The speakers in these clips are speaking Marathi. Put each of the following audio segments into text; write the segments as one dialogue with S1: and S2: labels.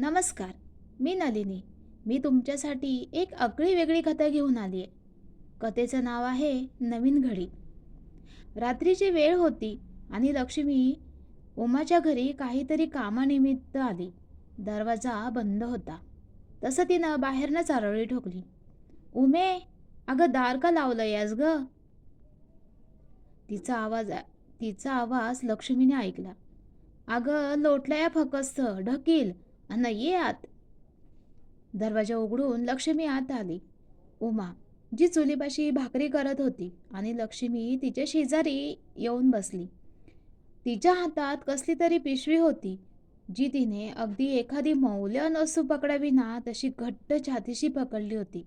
S1: नमस्कार मी नलिनी. मी तुमच्यासाठी एक आगळी वेगळी कथा घेऊन आली आहे कथेचं नाव आहे नवीन घडी. रात्रीची वेळ होती आणि लक्ष्मी उमाच्या घरी काहीतरी कामानिमित्त आली. दरवाजा बंद होता. तसं तिनं बाहेरनं चारोळी ठोकली. उमे अगं दार का लावलं यास ग? तिचा आवाज तिचा आवाज लक्ष्मीने ऐकला. अगं लोटल्या फकस्त ढकील. अन ये आत. दरवाजा उघडून लक्ष्मी आत आली. उमा जी चुलीपाशी भाकरी करत होती आणि लक्ष्मी तिच्या शेजारी येऊन बसली. तिच्या हातात कसली तरी पिशवी होती जी तिने अगदी एखादी मौल्य नसू पकडाविना तशी घट्ट छातीशी पकडली होती.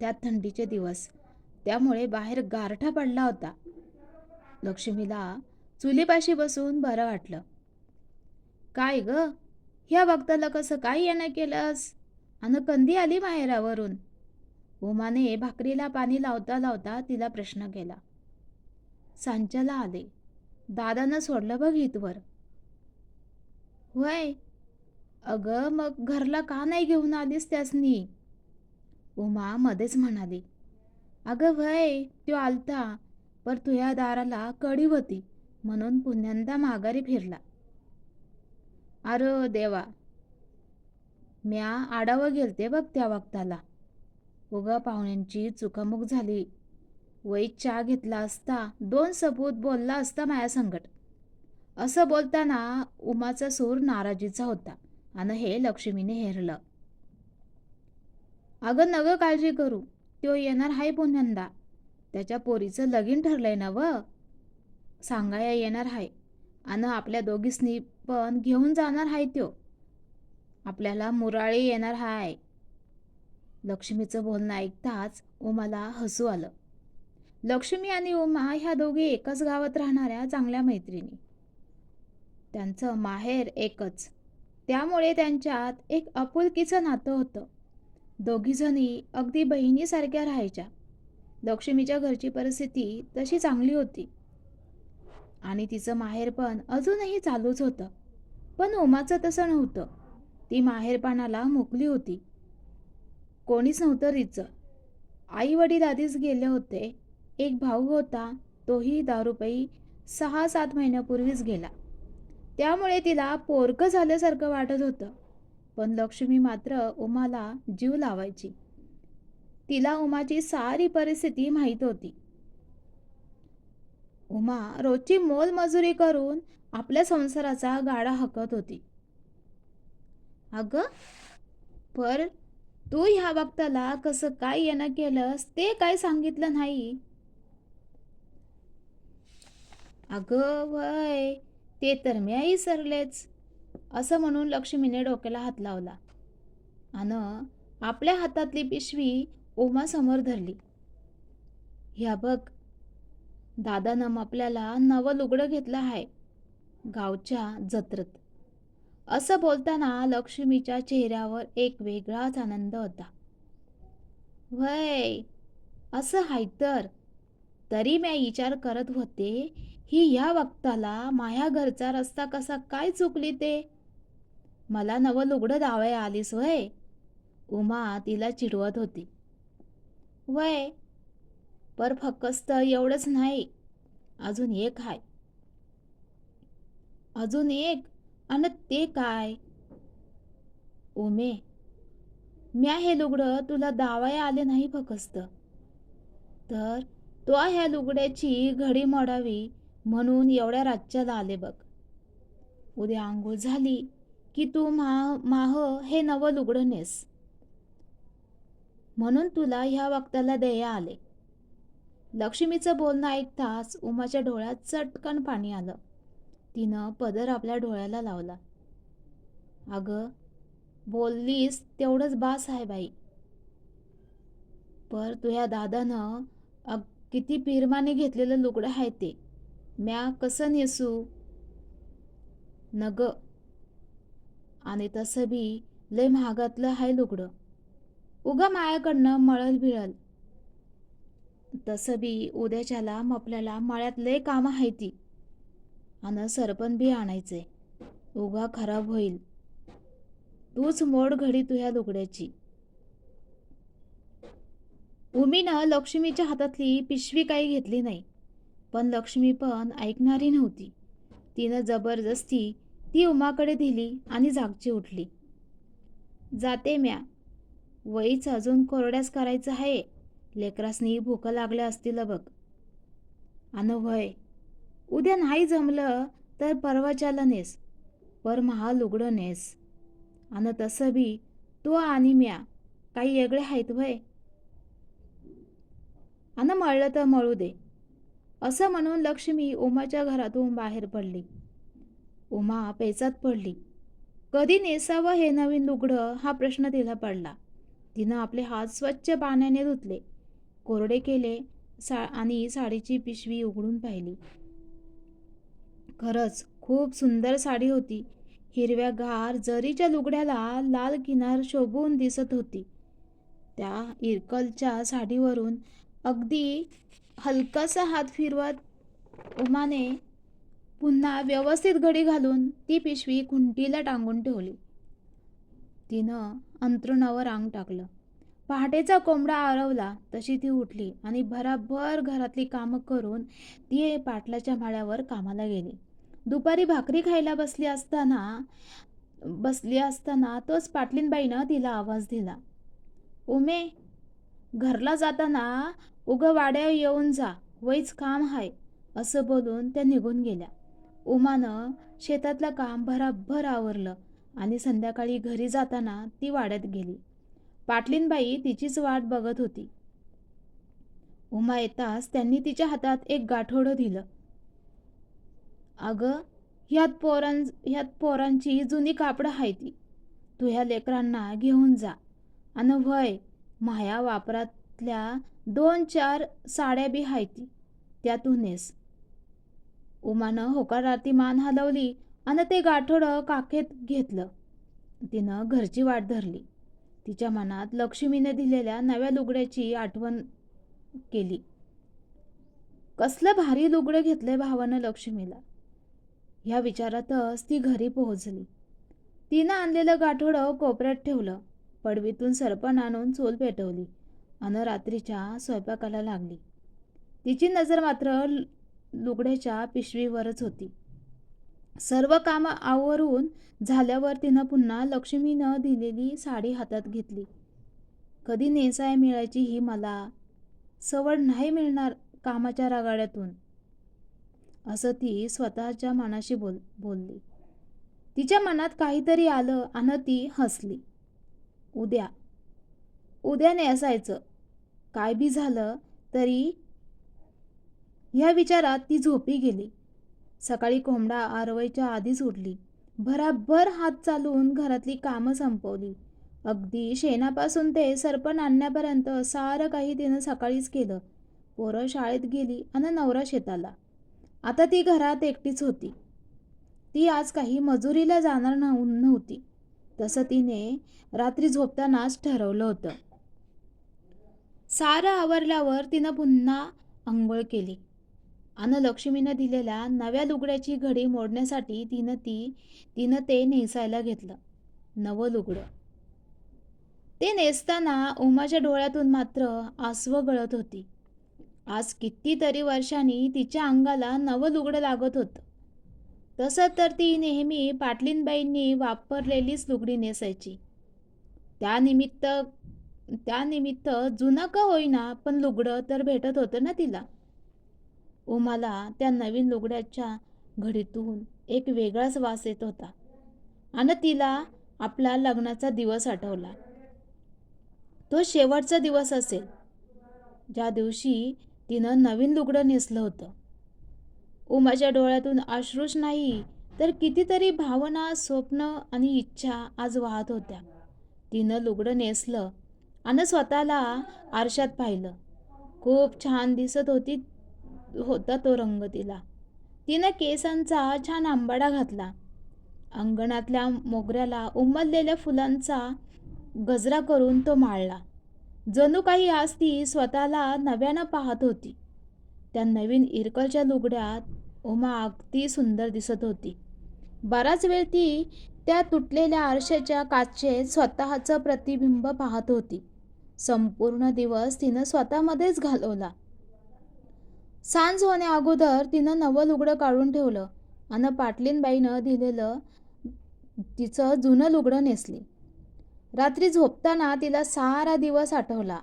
S1: त्यात थंडीचे दिवस त्यामुळे बाहेर गारठा पडला होता. लक्ष्मीला चुलीपाशी बसून बरं वाटलं. काय ग? ह्या भक्ताला कसं काय येणं केलंस? अन कंदी आली माहेरावरून? उमाने भाकरीला पाणी लावता लावता तिला प्रश्न केला. सांच्याला आले. दादानं सोडलं बघ इथवर. होय? अगं मग घरला का नाही घेऊन आलीस त्यासनी? उमा मध्येच म्हणाली. अगं वय तो आलता पर तुझ्या दाराला कडी होती म्हणून पुन्यांदा माघारी फिरला. अरे देवा. म्या आडावं गेलते बघ त्या वक्ताला. उगा पाहुण्यांची चुकामुक झाली. वै चहा घेतला असता दोन सबूत बोलला असता माया संकट असं बोलताना उमाचा सूर नाराजीचा होता आणि हे लक्ष्मीने हेरलं. अगं नग काळजी करू तो येणार हाय पुन्यांदा त्याच्या पोरीचं लगीन ठरलंय ना व सांगाया येणार हाय. आणि आपल्या दोघीसनी पण घेऊन जाणार हाय त्यो. आपल्याला मुराळी येणार हाय लक्ष्मीचं बोलणं ऐकताच उमाला हसू आलं. लक्ष्मी आणि उमा ह्या दोघी एकाच गावात राहणाऱ्या चांगल्या मैत्रिणी. त्यांचं माहेर एकच. त्यामुळे त्यांच्यात एक आपुलकीचं नातं होतं. दोघीजणी अगदी बहिणीसारख्या राहायच्या. लक्ष्मीच्या घरची परिस्थिती तशी चांगली होती. आणि तिचं माहेरपण अजूनही चालूच होतं. पण उमाचं तसं नव्हतं. ती माहेरपणाला मुकली होती. कोणीच नव्हतं तिचं आई वडील आधीच गेले होते. एक भाऊ होता तोही दारूपायी सहा सात महिन्यापूर्वीच गेला. त्यामुळे तिला पोरकं झाल्यासारखं वाटत होतं. पण लक्ष्मी मात्र उमाला जीव लावायची. तिला उमाची सारी परिस्थिती माहीत होती. उमा रोजची मोलमजुरी करून आपल्या संसाराचा गाडा हकत होती. अगं पर तू ह्या भक्ताला कसं काय येणं केलंस ते काय सांगितलं नाही? अगं वय ते तर मी सरलेच असं म्हणून लक्ष्मीने डोक्याला हात लावला. अन आपल्या हातातली पिशवी ओमासमोर धरली. ह्या बघ दादानं आपल्याला नवं लुगडं घेतलं आहे. गावच्या जत्रेत. असं बोलताना लक्ष्मीच्या चेहऱ्यावर एक वेगळाच आनंद होता. वय असं हाय तर. तरी मी विचार करत होते ही ह्या वक्ताला माया घरचा रस्ता कसा काय चुकली ते? मला नवं लुगडं दावाय आलीस वय. उमा तिला चिडवत होती. वय पर फक्त एवढंच नाही अजून एक आहे. अजून एक आणि ते काय? ओमे म्या हे लुगडं तुला दावाया आले नाही फकस्त तर तो ह्या लुगड्याची घडी मोडावी म्हणून एवढ्या राज्याला आले बघ. उद्या आंघोळ झाली की तू मा माह हे नवं लुगडं नेस. म्हणून तुला ह्या वक्ताला देया आले. लक्ष्मीचं बोलणं ऐकताच उमाच्या डोळ्यात चटकन पाणी आलं. तिनं पदर आपल्या डोळ्याला लावला. अगं बोललीस तेवढंच बास आहे बाई पर तुझ्या दादानं अग किती पिरमाने घेतलेलं लुगडं आहे ते. म्या कसं नेसू? नग. आणि तसं बी लय महागातलं आहे लुगडं. उगा मायाकडनं मळल बिळल तसं बी उद्याच्याला आपल्याला माळ्यात लय काम आहे ती. आणि सरपण बी आणायचंय. उगा खराब होईल. तूच मोड घडी तुझ्या लुगड्याची उमीनं लक्ष्मीच्या हातातली पिशवी काही घेतली नाही. पण लक्ष्मी पण ऐकणारी नव्हती. तिनं जबरदस्ती ती उमाकडे दिली आणि जागची उठली. जाते म्या. वहीच अजून कोरड्यास करायचं आहे लेकरासनी भूक लागल्या असतील बघ. अन उद्या नाही जमलं तर परवाच्याला नेस पर महा लुगडं नेस. आणि तसं बी तू आणि म्या काही वेगळे आहेत भय आणि मळलं तर मळू दे. असं म्हणून लक्ष्मी उमाच्या घरातून बाहेर पडली. उमा पेचात पडली. कधी नेसावं हे नवीन लुगडं हा प्रश्न तिला पडला. तिनं आपले हात स्वच्छ पाण्याने धुतले. कोरडे केले सा आणि साडीची पिशवी उघडून पाहिली. खरंच खूप सुंदर साडी होती. हिरव्यागार जरीच्या लुगड्याला लाल किनार शोभून दिसत होती. त्या इरकलच्या साडीवरून अगदी हलकासा हात फिरवत उमाने पुन्हा व्यवस्थित घडी घालून ती पिशवी खुंटीला टांगून ठेवली. तिनं अंथरुणावर अंग टाकलं. पहाटेचा कोंबडा आरवला तशी ती उठली आणि भराभर घरातली कामं करून ती पाटलाच्या माळ्यावर कामाला गेली. दुपारी भाकरी खायला बसली असताना बसली असताना तोच पाटलीनबाईनं तिला आवाज दिला. उमे घरला जाताना उग वाड्या येऊन जा वैच काम हाय असं बोलून त्या निघून गेल्या. उमानं शेतातलं काम भराभर आवरलं आणि संध्याकाळी घरी जाताना ती वाड्यात गेली. पाटलीनबाई तिचीच वाट बघत होती. उमा येताच त्यांनी तिच्या हातात एक गाठोडं दिलं. अगं ह्यात पोरां ह्यात पोरांची जुनी कापडं आहे ती. तू ह्या लेकरांना घेऊन जा. आणि व्हय माया वापरातल्या दोन चार साड्या बी आहे ती. त्या तू नेस. उमानं होकारार्थी मान हलवली आणि ते गाठोडं काखेत घेतलं. तिनं घरची वाट धरली. तिच्या मनात लक्ष्मीने दिलेल्या नव्या लुगड्याची आठवण केली. कसलं भारी लुगडं घेतलंय भावानं लक्ष्मीला. ह्या विचारातच ती घरी पोहोचली. तिनं आणलेलं गाठोडं कोपऱ्यात ठेवलं. पडवीतून सरपण आणून चूल पेटवली अन रात्रीच्या स्वयंपाकाला लागली. तिची नजर मात्र लुगड्याच्या पिशवीवरच होती. सर्व कामं आवरून झाल्यावर तिनं पुन्हा लक्ष्मीनं दिलेली साडी हातात घेतली. कधी नेसाय मिळायची ही मला सवड नाही मिळणार कामाच्या रागाड्यातून. असं ती स्वतःच्या मनाशी बोल बोलली. तिच्या मनात काहीतरी आलं आणि ती हसली. उद्या उद्या नेसायचं. काय बी झालं तरी ह्या विचारात ती झोपी गेली. सकाळी कोंबडा आरवायच्या आधीच उठली. भराभर हात चालून घरातली कामं संपवली. अगदी शेणापासून ते सरपण आणण्यापर्यंत सारं काही तिनं सकाळीच केलं. पोरं शाळेत गेली आणि नवरा शेताला. आता ती घरात एकटीच होती. ती आज काही मजुरीला जाणार नव्ह नव्हती. तसं तिने रात्री झोपतानाच ठरवलं होतं. सारं आवरल्यावर तिनं पुन्हा आंघोळ केली. आणि लक्ष्मीनं दिलेल्या नव्या लुगड्याची घडी मोडण्यासाठी तिनं ती तिनं ते नेसायला घेतलं. नवं लुगडं. ते नेसताना उमाच्या डोळ्यातून मात्र आसव गळत होती. आज कितीतरी वर्षांनी तिच्या अंगाला नवं लुगडं लागत होतं. तसं तर ती नेहमी पाटलीनबाईंनी वापरलेलीच लुगडी नेसायची. त्यानिमित्त त्यानिमित्त जुनं का होईना पण लुगडं तर भेटत होतं ना तिला. उमाला त्या नवीन लुगड्याच्या घडीतून एक वेगळाच वास येत होता. आणि तिला आपला लग्नाचा दिवस आठवला. तो शेवटचा दिवस असेल. ज्या दिवशी तिनं नवीन लुगडं नेसलं होतं. उमाच्या डोळ्यातून अश्रूच नाही तर कितीतरी भावना स्वप्न आणि इच्छा आज वाहत होत्या. तिनं लुगडं नेसलं आणि स्वतःला आरशात पाहिलं. खूप छान दिसत होती होता तो रंग तिला. तिनं केसांचा छान आंबाडा घातला. अंगणातल्या मोगऱ्याला उमललेल्या फुलांचा गजरा करून तो माळला. जणू काही आज ती स्वतःला नव्यानं पाहत होती. त्या नवीन इरकलच्या लुगड्यात उमा अगदी सुंदर दिसत होती. बराच वेळ ती त्या तुटलेल्या आरशाच्या काचेत स्वतःचं प्रतिबिंब पाहत होती. संपूर्ण दिवस तिनं स्वतःमध्येच घालवला. सांज होण्या अगोदर तिनं नवं लुगडं काढून ठेवलं आणि पाटलीनबाईनं दिलेलं तिचं जुनं लुगडं नेसली. रात्री झोपताना तिला सारा दिवस आठवला.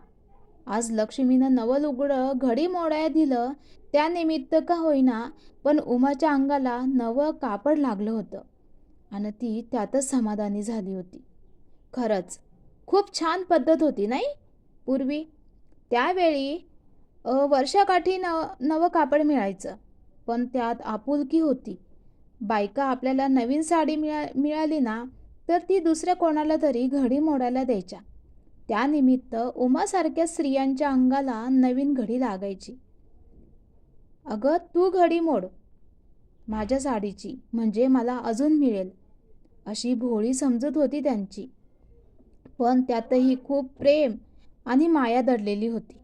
S1: आज लक्ष्मीनं नवं लुगडं घडी मोडाय दिलं त्यानिमित्त का होईना पण उमाच्या अंगाला नवं कापड लागलं होतं आणि ती त्यातच समाधानी झाली होती. खरंच खूप छान पद्धत होती नाही? पूर्वी त्यावेळी वर्षाकाठी नव नवं कापड मिळायचं. पण त्यात आपुलकी होती. बायका आपल्याला नवीन साडी मिळा मिळाली ना तर ती दुसऱ्या कोणाला तरी घडी मोडायला द्यायच्या. त्यानिमित्त उमासारख्या स्त्रियांच्या अंगाला नवीन घडी लागायची. अगं तू घडी मोड. माझ्या साडीची म्हणजे मला अजून मिळेल. अशी भोळी समजत होती त्यांची. पण त्यातही खूप प्रेम आणि माया दडलेली होती.